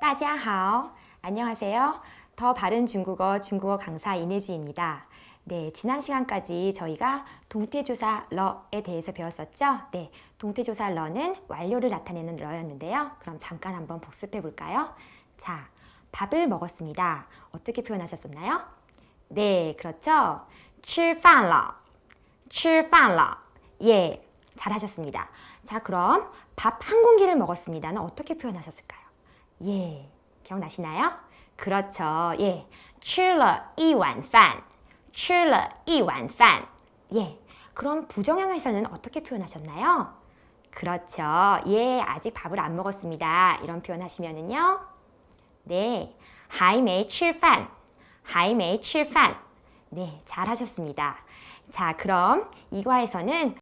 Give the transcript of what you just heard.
大家好. 안녕하세요. 더 바른 중국어 중국어 강사 이내지입니다. 네, 지난 시간까지 저희가 동태조사 러에 대해서 배웠었죠? 네, 동태조사 러는 완료를 나타내는 러였는데요. 그럼 잠깐 한번 복습해 볼까요? 자, 밥을 먹었습니다. 어떻게 표현하셨었나요? 네, 그렇죠. 吃饭了.吃饭了. 예, 잘하셨습니다. 자, 그럼 밥 한 공기를 먹었습니다는 어떻게 표현하셨을까요? 예, 기억나시나요? 그렇죠. 예, 吃了一碗饭.吃了一碗饭. 예, 그럼 부정형에서는 어떻게 표현하셨나요? 그렇죠. 예, 아직 밥을 안 먹었습니다. 이런 표현 하시면은요. 네, 还没吃饭.还没吃饭. 네, 잘하셨습니다. 자, 그럼 이과에서는